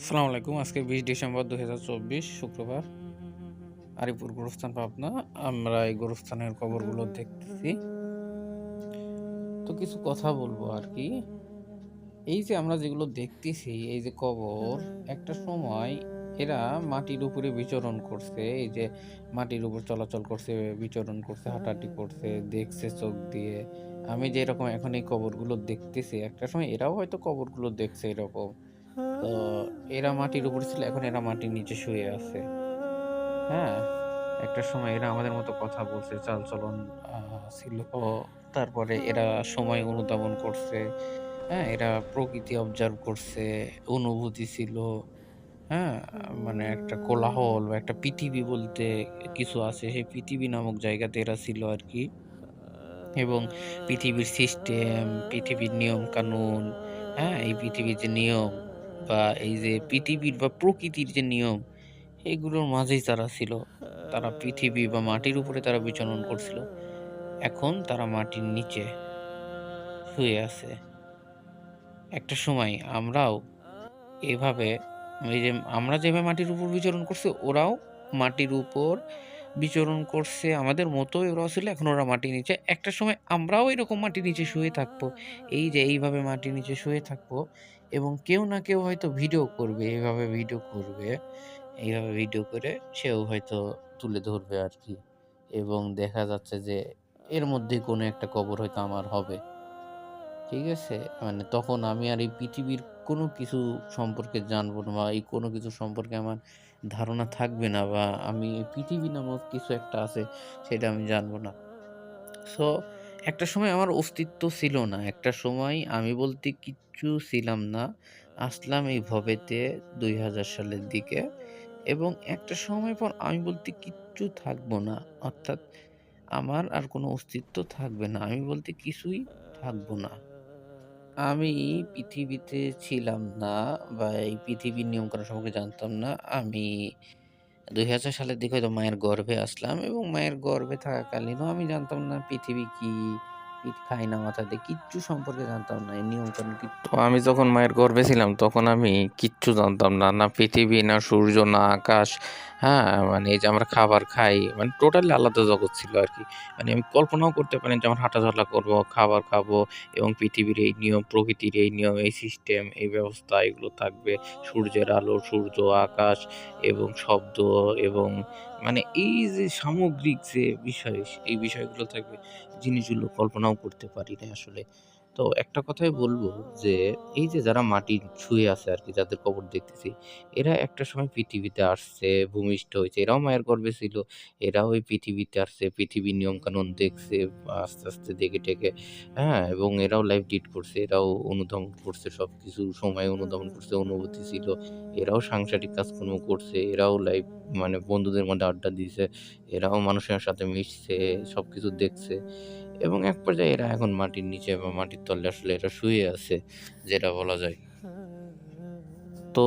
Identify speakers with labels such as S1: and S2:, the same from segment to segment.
S1: আসসালামু আলাইকুম। আজকে বিশ ডিসেম্বর দু হাজার চব্বিশ, শুক্রবার। আরিপুর গোরস্থান পাবনা। আমরা এই গোরস্থানের কবরগুলো দেখতেছি। তো কিছু কথা বলব আর কি। এই যে আমরা যেগুলো দেখতেছি, এই যে কবর একটা সময় এরা মাটির উপরে বিচরণ করছে। এই যে মাটির উপর চলাচল করছে, বিচরণ করছে, হাঁটাহাঁটি করছে, দেখছে চোখ দিয়ে। আমি যেরকম এখন এই কবরগুলো দেখতেছি, একটা সময় এরাও হয়তো কবরগুলো দেখছে এরকম। তো এরা মাটির উপরে ছিল এখন এরা মাটির নিচে শুয়ে আছে। হ্যাঁ একটা সময় এরা আমাদের মতো কথা বলছে চাল চলন আহ, ছিল। তারপরে এরা সময় অনুধাবন করছে হ্যাঁ এরা প্রকৃতি অবজার্ভ করছে অনুভূতি ছিল হ্যাঁ মানে একটা কোলাহল বা একটা পৃথিবী বলতে কিছু আছে সেই পৃথিবী নামক জায়গাতে এরা ছিল আর কি। এবং পৃথিবীর সিস্টেম পৃথিবীর নিয়ম কানুন হ্যাঁ এই পৃথিবীর যে নিয়ম বা এই যে পৃথিবীর বা প্রকৃতির যে নিয়ম, এগুলোর মাঝেই তারা ছিল। তারা পৃথিবী বা মাটির উপরে তারা বিচরণ করছিল। এখন তারা মাটির নিচে শুয়ে আছে। একটা সময় আমরাও এভাবে, এই যে আমরা যেভাবে মাটির উপর বিচরণ করছি, ওরাও মাটির উপর বিচরণ করছে আমাদের মতোই ওরাও ছিল এখন ওরা মাটির নিচে। একটা সময় আমরাও এরকম মাটির নিচে শুয়ে থাকব। এই যে এইভাবে মাটির নিচে শুয়ে থাকব এবং কেউ না কেউ হয়তো ভিডিও করবে, এইভাবে ভিডিও করবে, এইভাবে ভিডিও করে সেও হয়তো তুলে ধরবে আর কি। এবং দেখা যাচ্ছে যে এর মধ্যে কোনো একটা কবর হয়তো আমার হবে। ঠিক আছে? মানে তখন আমি আর এই পৃথিবীর কোনো কিছু সম্পর্কে জানব না বা এই কোনো কিছু সম্পর্কে আমার ধারণা থাকবে না বা আমি পৃথিবী নামক কিছু একটা আছে সেটা আমি জানব না। সো একটা সময় আমার অস্তিত্ব ছিল না। একটা সময় আমি বলতে কিচ্ছু ছিলাম না। আসলাম এই ভবেতে ২০০০ সালের দিকে এবং একটা সময় পর আমি বলতে কিচ্ছু থাকব না। অর্থাৎ আমার আর কোনো অস্তিত্ব থাকবে না। আমি বলতে কিছুই থাকব না। আমি পৃথিবীতে ছিলাম না বা এই পৃথিবীর নিয়মকানুন সম্পর্কে জানতাম না। আমি ২০০০ সালের দিকে হয়তো মায়ের গর্ভে আসলাম এবং মায়ের গর্ভে থাকাকালীনও আমি জানতাম না পৃথিবী কি, খাই না মাথা দিয়ে কিচ্ছু সম্পর্কে জানতাম না। এই নিয়মকানুন কি তো আমি যখন মায়ের গর্ভে ছিলাম তখন আমি কিচ্ছু জানতাম না। না পৃথিবী, না সূর্য, না আকাশ। হ্যাঁ? মানে এই যে আমরা খাবার খাই মানে টোটালি আলাদা জগৎ ছিল আর কি মানে আমি কল্পনাও করতে পারি যে আমরা হাঁটাচলা করব, খাবার খাব এবং পৃথিবীর এই নিয়ম, প্রকৃতির এই নিয়ম, এই সিস্টেম, এই ব্যবস্থা এগুলো থাকবে। সূর্যের আলো, সূর্য, আকাশ এবং শব্দ এবং মানে এই যে সামগ্রিক যে বিষয়, এই বিষয়গুলো থাকবে। জিনিসগুলো কল্পনাও করতে পারি না আসলে। তো একটা কথাই বলব যে, এই যে যারা মাটি ছুঁয়ে আছে আর কি যাদের কবর দেখতেছি, এরা একটা সময় পৃথিবীতে আসছে, ভূমিষ্ঠ হয়েছে এরাও মায়ের গর্ভে ছিল। এরাও এই পৃথিবীতে আসছে, পৃথিবীর নিয়মকানুন দেখছে আস্তে, আস্তে দেখে টেকে হ্যাঁ? এবং এরাও লাইফ ডিট করছে। এরাও অনুধাবন করছে সবকিছু, সময় অনুধাবন করছে, অনুভূতি ছিল। এরাও সাংসারিক কাজকর্ম করছে। এরাও লাইফ মানে বন্ধুদের মধ্যে আড্ডা দিয়েছে এরাও মানুষের সাথে মিশছে, সবকিছু দেখছে। এবং এক পর্যায়ে এরা এখন মাটির নিচে বা মাটির তলে আসলে এরা শুয়ে আছে, যেটা বলা যায়। তো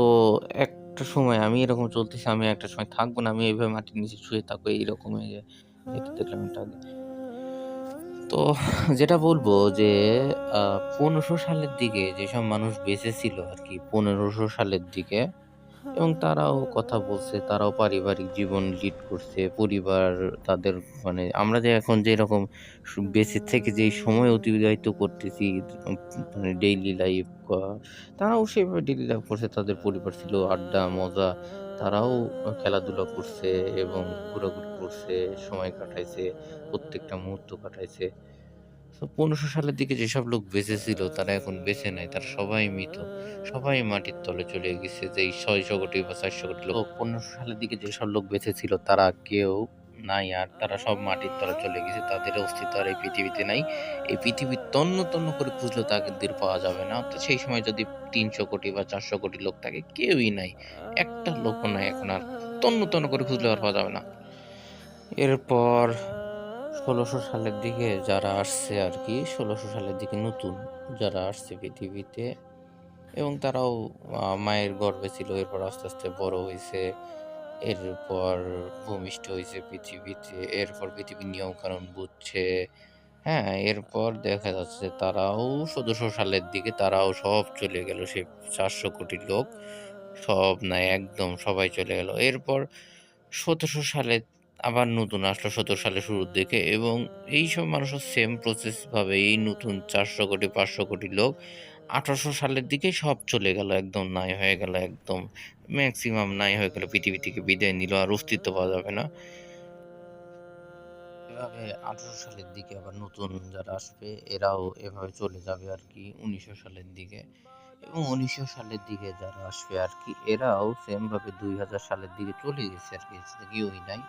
S1: একটা সময় আমি এরকম চলতেছি আমি একটা সময় থাকব না। আমি এইভাবে মাটির নিচে শুয়ে থাকব এইরকম দেখলাম। তো যেটা বলব যে পনেরোশো সালের দিকে যেসব মানুষ বেঁচে ছিল আর কি পনেরোশো সালের দিকে এবং তারাও কথা বলছে, তারাও পারিবারিক জীবন লিড করছে। পরিবার তাদের মানে আমরা যে এখন যেরকম বেঁচে থেকে যেই সময় অতিবাহিত করতেছি মানে ডেইলি লাইফ তারাও সেভাবে ডেইলি লাইফ করছে। তাদের পরিবার ছিল, আড্ডা, মজা। তারাও খেলাধুলা করছে এবং ঘোরাঘুরি করছে, সময় কাটাইছে, প্রত্যেকটা মুহূর্ত কাটাইছে। তো ১৫০০ সালের দিকে যেসব লোক বেঁচে ছিল তারা এখন বেঁচে নাই। তারা সবাই মৃত। সবাই মাটির তলে চলে গেছে। যে ছয়শো কোটি বা ৪০০ কোটি লোক পনেরোশো সালের দিকে যেসব লোক বেঁচে ছিল তারা কেউ নাই আর। তারা সব মাটির তলে চলে গেছে। তাদের অস্তিত্ব আর এই পৃথিবীতে নাই। এই পৃথিবীর তন্ন, তন্ন করে খুঁজলেও তাদের পাওয়া যাবে না। তো সেই সময় যদি ৩০০ কোটি বা ৪০০ কোটি লোক থাকে কেউই নাই। একটা লোকও নাই এখন আর। তন্ন, তন্ন করে খুঁজলেও আর পাওয়া যাবে না। এরপর ১৬০০ সালের দিকে যারা আসছে আর কি ষোলোশো সালের দিকে নতুন যারা আসছে পৃথিবীতে এবং তারাও মায়ের গর্ভে ছিল। এরপর আস্তে, আস্তে বড় হয়েছে এরপর ভূমিষ্ঠ হয়েছে পৃথিবীতে। এরপর পৃথিবীর নিয়মকানুন বুঝছে। হ্যাঁ? এরপর দেখা যাচ্ছে তারাও ১৪০০ সালের দিকে তারাও সব চলে গেল সেই ৪০০ কোটি লোক।
S2: সব নাই একদম সবাই চলে গেল। এরপর ১৭০০ সালে আবার নতুন আসলো ১৭ সালের শুরুর দিকে এবং এই সব মানুষও সেম প্রসেস ভাবে এই নতুন ৪০০ কোটি ৫০০ কোটি লোক ১৮০০ সালের দিকে সব চলে গেল একদম, নাই হয়ে গেল একদম। ম্যাক্সিমাম নাই হয়ে গেল, পৃথিবী থেকে বিদায় নিল, আর অস্তিত্ব পাওয়া যাবে না। এভাবে ১৮০০ সালের দিকে আবার নতুন যারা আসবে, এরাও এভাবে চলে যাবে আর কি উনিশশো সালের দিকে। এবং ১৯০০ সালের দিকে যারা আসবে আর কি, এরাও সেমভাবে দুই হাজার সালের দিকে চলে গেছে আর কি কেউই নাই।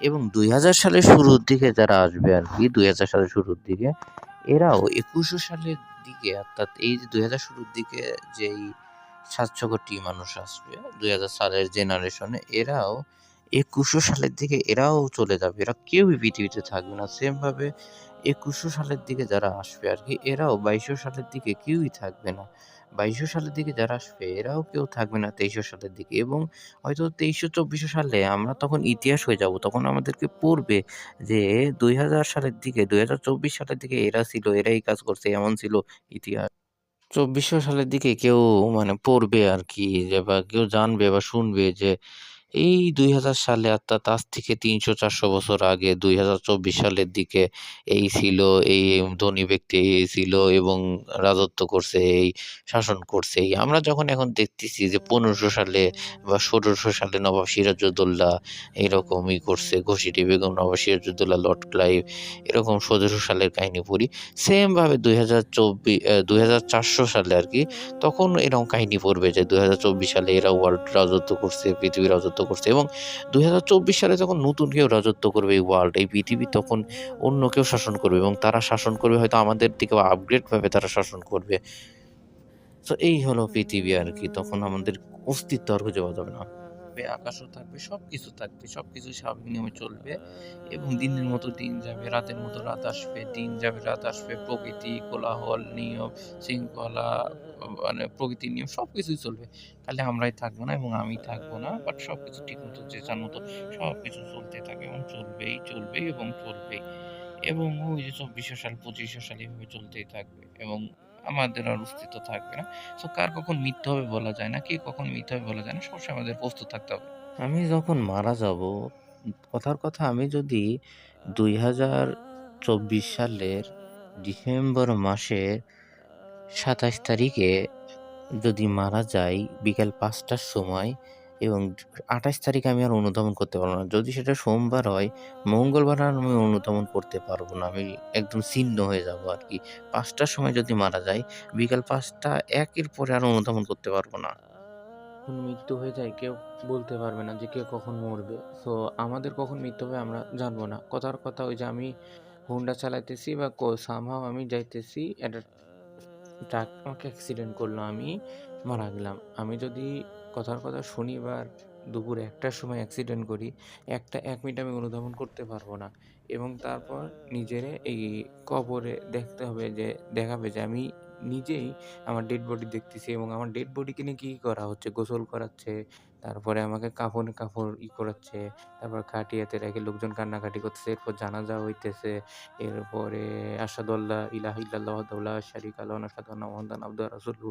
S2: এবং ২০০০ সালের শুরুর দিকে যারা আসবে আর কি, দুই হাজার সালের শুরুর দিকে, এরাও একুশো সালের দিকে, অর্থাৎ এই যে ২০০০ শুরুর দিকে যেই ৭০০ কোটি মানুষ আসবে ২০০০ সালের জেনারেশনে এরাও একুশো সালের দিকে এরাও চলে যাবে। এরা কেউই পৃথিবীতে থাকবে না। সেম ২১০০ সালের দিকে যারা আসবে আর কি এরাও ২২০০ সালের দিকে কেউই থাকবে না। ২২০০ সালের দিকে যারা আসবে এরাও কেউ থাকবে না ২৩০০ সালের দিকে এবং হয়তো ২৩০০-২৪০০ সালে আমরা তখন ইতিহাস হয়ে যাব। তখন আমাদেরকে পড়বে যে ২০০০ সালের দিকে ২০২৪ সালের দিকে এরা ছিল, এরা এই কাজ করছে, এমন ছিল ইতিহাস। ২৪০০ সালের দিকে কেউ মানে পড়বে আরকি যে বা কেউ জানবে বা শুনবে যে এই ২০০০ সালে অর্থাৎ আজ থেকে তিনশো চারশো বছর আগে ২০২৪ সালের দিকে এই ছিল, এই ধনী ব্যক্তি এই ছিল এবং রাজত্ব করছে, এই শাসন করছে। এই আমরা যখন এখন দেখতেছি যে পনেরোশো সালে বা ষোলোশো সালে নবাব সিরাজউদ্দৌলা এরকমই করছে, ঘষিটি বেগম, নবাব সিরাজউদ্দৌলা, লর্ড ক্লাইভ এরকম ১৭০০ সালের কাহিনী পড়ি। সেম ভাবে ২০২৪ অ্যা ২৪০০ সালে আর কি তখন এরকম কাহিনী পড়বে যে ২০২৪ সালে এরা ওয়ার্ল্ড রাজত্ব করছে, পৃথিবী রাজত্ব করছে এবং ২০২৪ সালে যখন নতুন কেউ রাজত্ব করবে এই ওয়ার্ল্ড, এই পৃথিবী তখন অন্য কেউ শাসন করবে এবং তারা শাসন করবে হয়তো আমাদের দিকে আপগ্রেডভাবে তারা শাসন করবে। তো এই হলো পৃথিবী আর কি তখন আমাদের অস্তিত্ব আর খুঁজে পাওয়া যাবে না। থাকবে, আকাশও থাকবে, সব কিছু থাকবে। সবকিছু স্বাভাবিক নিয়মে চলবে এবং দিনের মতো দিন যাবে, রাতের মতো রাত আসবে, দিন যাবে, রাত আসবে। প্রকৃতি, কোলাহল, নিয়ম, শৃঙ্খলা মানে প্রকৃতির নিয়ম সব কিছুই চলবে। খালি আমরাই থাকব না এবং আমি থাকব না। বাট সবকিছু ঠিকমতো যে যার মতো সব কিছু চলতে থাকে এবং চলবেই, চলবেই এবং চলবেই। এবং ওই যে ২৪০০ সাল, ২৫০০ সাল এভাবে চলতেই থাকবে এবং আমাদের আর অস্তিত্ব থাকবে না। সো কার কখন মৃত্যু হবে বলা যায় না। কে কখন মৃত্যু হবে বলা যায় না। সবসময় আমাদের প্রস্তুত থাকতে হবে। আমি যখন মারা যাব, কথার কথা আমি যদি ২০২৪ সালের ডিসেম্বর মাসের ২৭ তারিখে যদি মারা যাই বিকাল পাঁচটার সময় এবং ২৮ তারিখে আমি আর অনুধাবন করতে পারব না। যদি সেটা সোমবার হয়, মঙ্গলবার আর আমি অনুধাবন করতে পারব না। আমি একদম ছিন্ন হয়ে যাব আর কি পাঁচটার সময় যদি মারা যায় বিকাল পাঁচটা একের পরে আর অনুধাবন করতে পারব না।
S1: মৃত্যু হয়ে যায় কেউ বলতে পারবে না যে কে কখন মরবে। সো আমাদের কখন মৃত্যু হবে আমরা জানব না। কথার কথা ওই যে আমি হুন্ডা চালাইতেছি বা কো সামহাউ আমি যাইতেছি একটা ট্রাক আমাকে অ্যাক্সিডেন্ট করল, আমি মারা গেলাম। আমি যদি কথার কথা শনিবার দুপুর একটার সময় অ্যাক্সিডেন্ট করি, একটা এক মিনিট আমি অনুধাবন করতে পারব না এবং তারপর নিজেরে এই কবরে দেখতে হবে যে দেখাবে যে আমি নিজেই আমার ডেড বডি দেখতেছি এবং আমার ডেড বডিকে নিয়ে কি করা হচ্ছে? গোসল করাচ্ছে, তারপরে আমাকে কাফনে কাপড় ই করাচ্ছে, তারপর খাটিয়াতে রেখে লোকজন কান্নাকাটি করতেছে, এরপর জানাজা হইতেছে, এরপরে আল্লা ইলাহা লা শারীকা লাহু ওয়া আশহাদু আন্না মুহাম্মাদান আবদুহু ওয়া রাসূলুহু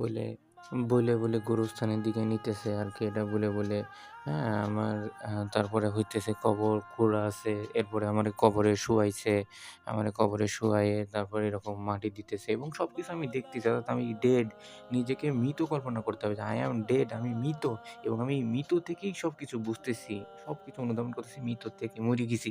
S1: বলে, বলে, বলে গুরুস্থানের দিকে নিতেছে আর কি এটা বলে, বলে হ্যাঁ? আমার তারপরে হইতেছে কবর খোঁড়া আছে, এরপরে আমার কবরে শুয়াইছে, আমার কবরে শুয়ায়ে তারপরে এরকম মাটি দিতেছে এবং সব কিছু আমি দেখতেছি অর্থাৎ আমি ডেড। নিজেকে মৃত কল্পনা করতে হবে যে আই am ডেড আমি মৃত এবং আমি মৃত থেকেই সবকিছু বুঝতেছি। সব কিছু অনুধাবন করতেছি মৃত থেকে মরে গেছি।